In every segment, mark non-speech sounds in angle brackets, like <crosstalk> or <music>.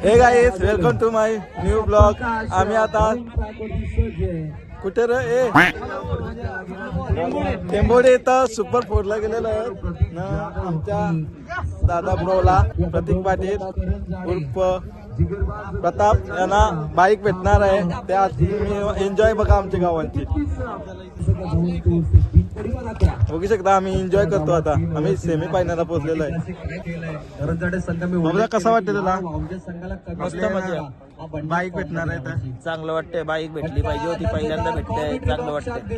Hey guys welcome to my new blog आम्ही आता कुठे रे ए टेंबोडे इथं सुपर फोरला गेलेलो आहे ना आमच्या दादा ब्रोला प्रतीक पाटील उर्फ प्रताप यांना बाईक भेटणार आहे त्या तुम्ही एन्जॉय बघा आमच्या गावांची बघू शकता आम्ही एन्जॉय करतो आता. आम्ही सेमी फायनलला पोहोचलेलो आहे. कसा वाटतं तुला मस्त मजा. बाईक भेटणार आहे तर. चांगलं वाटतंय बाईक भेटली पाहिजे होती पहिल्यांदा भेटते चांगलं वाटतंय.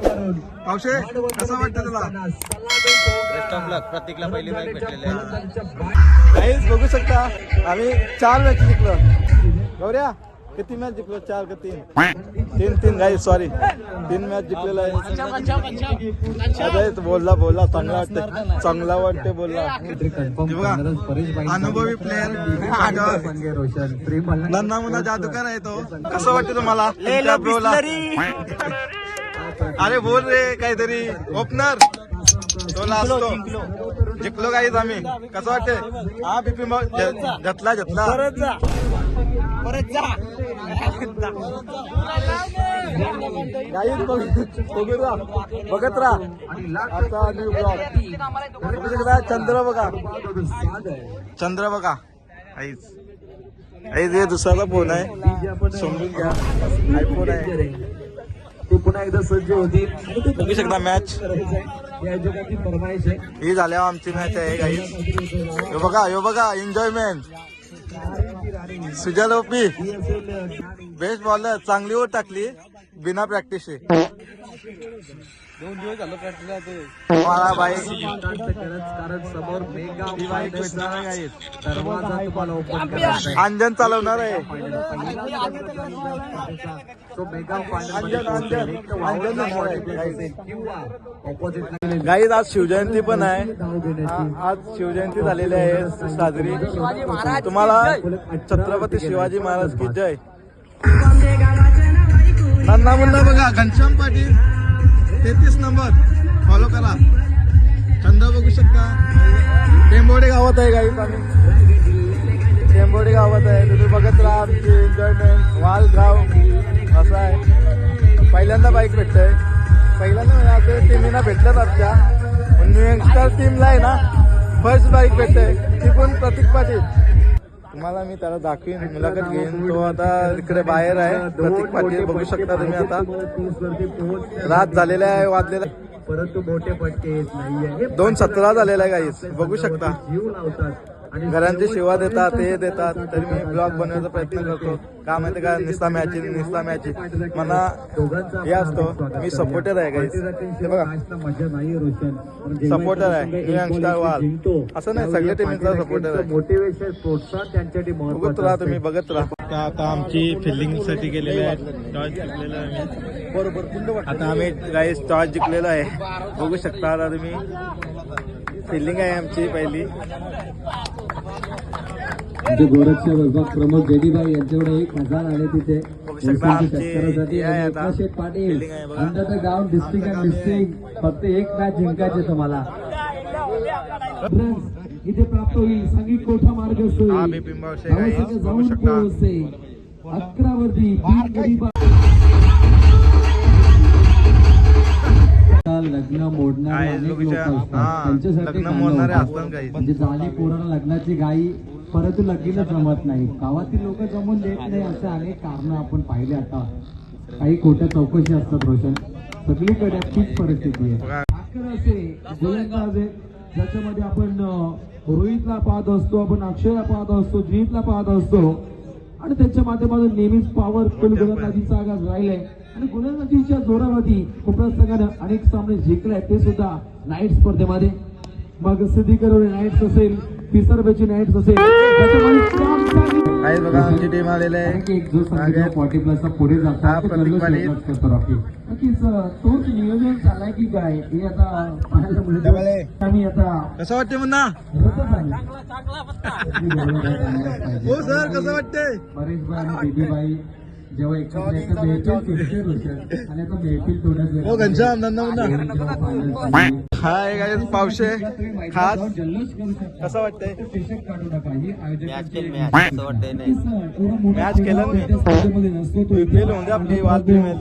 पावशे कसं वाटतं तुला प्रत्येकला पहिली बाईक भेटलेली आहे. बघू शकता. आम्ही चार मॅच जिंकलो. गौऱ्या किती मॅच जिंकलो? चार का तीन? तीन तीन गाई सॉरी तीन मॅच जिंकलेला आहे. अरे बोलला बोलला चांगला वाटतं चांगला वाटते बोलला. अनुभवी प्लेअर नन्ना मुन्ना जादूकर आहे तो. कसं वाटतं तुम्हाला? अरे बोल रे काहीतरी. ओपनर तो असतो. जिंकलो. काहीच आम्ही. कसं वाटते हा बिपी मग जतला जतला. परत जा. बघत राहा. आता न्यू ब्लॉग चंद्र बघा. चंद्र बघा. आईच आईच हे दुसऱ्याचा फोन आहे. समजून घ्या. आयफोन आहे. ते पुन्हा एकदा सज्ज होती. बघू शकता मॅच ही झाल्यावर आमची मॅच आहे गाईज बघा यो बघा enjoyment Sujal O P best bowler चांगली ओट टाकली बिना प्रॅक्टिस दोन दिवस झालं प्रॅक्टिस कारण समोर मेगा बाईक भेटणार आहे गाईज दरवाजा तुम्हाला ओपन करायचा अंजन चालवणार आहे. तो मेगा अंजन अंजन. अंजन नसणार आहे. guys. किंवा ऑपोजिट गाईज आज शिवजयंती पण आहे. आज शिवजयंती झालेली आहे साजरी. तुम्हाला छत्रपती शिवाजी महाराज की जय? नन्ना मुन्ना बघा घनश्याम पाटील. तेहतीस नंबर. फॉलो करा. छंद बघू शकता. टेंबोडे गावात आहे गाईज पाणी टेंबोडे गावात आहे. तुम्ही बघत राहा आमची एन्जॉयमेंट वाल गाव. असं आहे. पहिल्यांदा बाईक भेटतंय. पहिल्यांदा म्हणजे असं टीमीना भेटलं आमच्या. पण न्यू यंगस्टर टीमला आहे ना फर्स्ट बाईक भेटते ती पण प्रतीक पाटील. तुम्हाला मी त्याला दाखवीन मुलाखत घेईन. तो आता इकडे बाहेर आहे. प्रतीक पाटील बघू शकता तुम्ही आता. रात झालेला आहे वाजलेला. परंतु मोठे पटके दोन सतरा झालेला आहे गाईस बघू शकता. जीव लावतात. आणि घरांची सेवा देतात ते देतात तरी मी ब्लॉग बनवायचा प्रयत्न करतो. का माहिती का? निस्ता मॅची निस्ता मॅची. मला हे असतो मी सपोर्टर आहे गाईस हे बघा. सपोर्टर आहे यंगस्टर वाल. असं नाही सगळ्या टीमचा सपोर्टर आहे. मोटिवेशन प्रोत्साहन त्यांच्यासाठी बघत राहा. तुम्ही बघत राहा. आता आमची फिल्डिंगसाठी गेलेले आहेत टॉस जिंकलेला आहे बरोबर आता आम्ही गाईस टॉस जिंकलेलो आहे. बघू शकता आता तुम्ही. फिल्डिंग आहे आमची पहिली. आमचे गोरक्षक विभाग प्रमुख जयदीबाई यांच्याकडे एक हजार आले तिथे. आमची Sheth Patil. Under the ground district and district फक्त एक मॅच जिंकायचे तुम्हाला. इथे प्राप्त होईल. संगीत कोठा मार्ग शकता. अकरा वरती लग्न मोडणारे त्यांच्यासाठी म्हणजे झाली पोराला लग्नाची गाई परंतु लगीनच जमत नाही. गावातील लोक जमून देत नाही असे अनेक कारण आपण पाहिले आता. काही खोट्या चौकशी असतात रोशन. सगळीकडे तीच परिस्थिती आहे. असे गोलंदाज आहे ज्याच्यामध्ये आपण रोहितला पाहत असतो आपण अक्षयला पाहत असतो जयंतला पाहत असतो. आणि त्यांच्या माध्यमातून नेहमीच पॉवरफुल गोलंदाजीचा आगाज राहिलाय आणि गोलंदाजीच्या जोरावरती कोपरा संघानं अनेक सामने जिंकले ते सुद्धा नाईट स्पर्धेमध्ये. मग सिद्धिकरोली नाईट्स असेल. नाईट्स असेल त्याच्यामध्ये काम चांगलं- गाईस बघा आमची टीम आलेली आहे. एक जो फॉर्टी प्लसचा पुढे जातो हा करतो रॉकी नक्कीच तोच नियोजन झालाय की काय हे आता पाहायला मिळतं. आम्ही आता कसं वाटते मुन्ना. हो सर कसं वाटते परेशबाई आणि बेबीबाई जेव्हा एकत्र येतं महफिल तुटते रोशन आणि आता महफिल थोड्याच हो, हाय काय पावशे. खास. कसं वाटतंय? ही मॅच केली नसतो तो ते होऊन आपली वाल प्रीमियर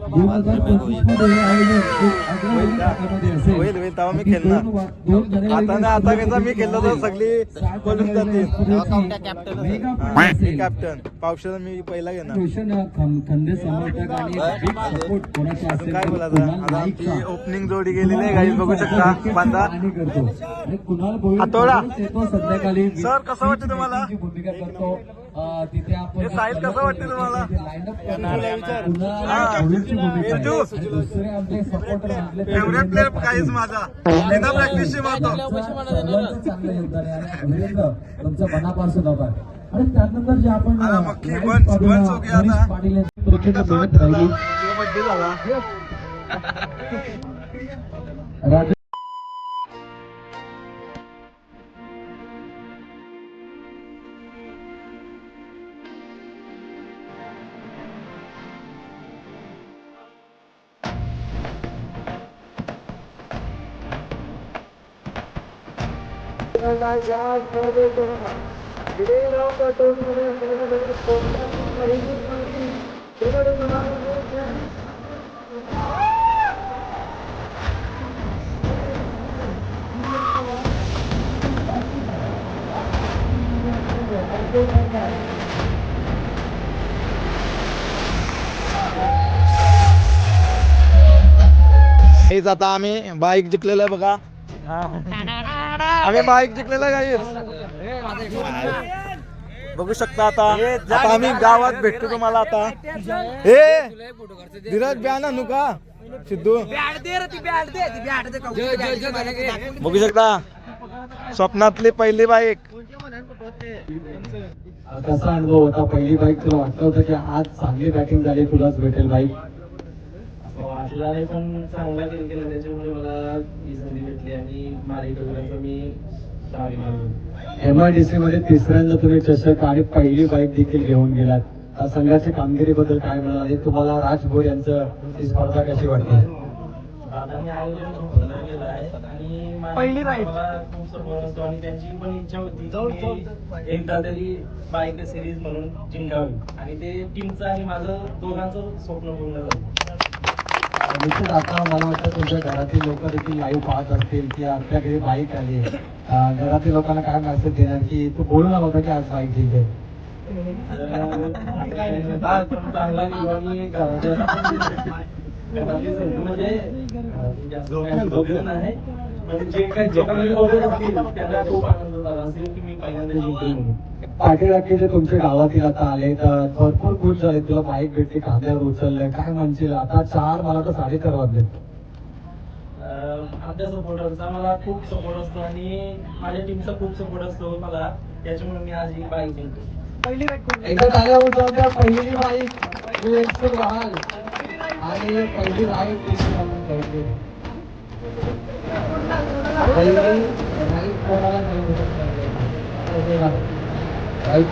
दोन हजार पंचवीसमध्ये हे आयोजन खूप आग्रही भागामध्ये असेल. होईल होईल तेव्हा मी की खेळणार दोन वा- दोन जानेवारी आता ना आता कसं मी खेळलो तर सगळी सात पळून जानेवारीला जातील स्पर्धेची कॅप्टन मेगा फायनल असेल. कॅप्टन पावशेला मी पहिला घेणार रोशन खं- खंदे समर्थक आणि बिग सपोर्ट कोणाचा अजून असेल काय तर बोलायचं कुणाल आता नाईकचा. आमची ओपनिंग जोडी गेलेली आहे गाईज बघू शकता बांधा करतो आणि कुणाल भोईर हातोडा. दररोज येतो संध्याकाळी सर, कसं वाटतं तुम्हाला? भूमिका करतो तिथे आपण साहिल कसं वाटतं तुम्हाला? हा. दुसरे आमचे सपोर्टर फेवरेट प्लेअर काहीच. माझा. बिना प्रॅक्टिसची मारतो. सर्वांचं चांगलं योगदान आहे आणि वीरेंद्र तुमचं मनापासून आभार आणि त्यानंतर जे आपण पाटील- हो <laughs> हेच आता आम्ही बाईक जिंकलेलं आहे बघा. आम्ही बाईक जिंकलेला काही बघू शकता आता. आता आम्ही गावात भेटतो तुम्हाला आता. हे धीरज ब्यान आणू का? सिद्धू. बघू शकता. स्वप्नातली पहिली बाईक कसा अनुभव होता? पहिली बाईक तुला वाटलं होतं की आज चांगली बॅटिंग झाली तुलाच भेटेल बाईक वाटला नाही पण चांगला खेळ केला त्याच्यामुळे मला ही संधी भेटली आणि मालिकेपर्यंत मी चावी मारली एम आय डी सी मध्ये तिसऱ्यांदा तुम्ही चषक आणि पहिली बाईक देखील घेऊन गेलात. त्या संघाच्या कामगिरीबद्दल काय म्हणाल? तुम्हाला राज भोर यांचं ही स्पर्धा कशी वाटते दादांनी आयोजन खूप सुंदर केलं आहे आणि पहिली मला खूप सपोर्ट असतो आणि त्यांची पण इच्छा होती एकदा तरी बाईक सिरीज म्हणून जिंकावी. आणि ते टीमचं आणि माझं दोघांचं स्वप्न पूर्ण झालं. निश्चित आता मला वाटतं तुमच्या घरातील लोक देखील लाईव्ह पाहत असतील की घरी बाईक आली घरातील लोकांना काय मेसेज देणार की तू बोलू नका होता की आज बाईक जिंकेल चांगला म्हणजे जे काही जे काही बघत असतील त्यांना खूप आनंद झाला असेल की मी पहिल्यांदा जिंकलो म्हणून पाटील अख्खे जे तुमच्या गावातील आता आले तर भरपूर खुश झाले. तुला बाईक भेटली खांद्यावर उचललंय काय म्हणशील? आता चार मला तर साडेचार वाजले. अं, आमच्या सपोर्टरचा मला खूप सपोर्ट असतो आणि माझ्या टीमचा खूप सपोर्ट असतो मला. त्याच्यामुळे मी आज ही बाईक जिंकतो एकदा टाळ्या उचलत्या पहिली बाईक. आणि पहिली बाईक देखील आपण खेळली. पहिली बाईक कोणाला मिळू शकणार नाही. बाईक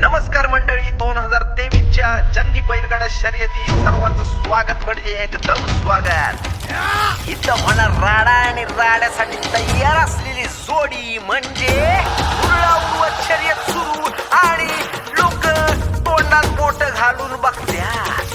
नमस्कार मंडळी दोन हजार तेवीसच्या चंदी बैलगाडा शर्यती सर्वांचं स्वागत म्हणजे एकदम स्वागत इथं होणार राडा आणि राड्यासाठी तयार असलेली जोडी म्हणजे शर्यत सुरू आणि लोक तोंडात बोट घालून बघत्या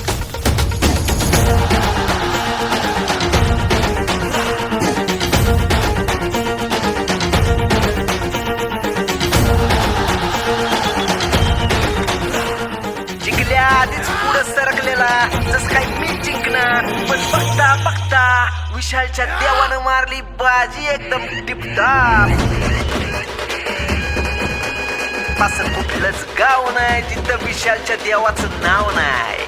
विशालच्या देवानं मारली बाजी एकदम टिपटाप. असं कुठलंच गाव नाही जिथं विशालच्या देवाचं नाव नाही.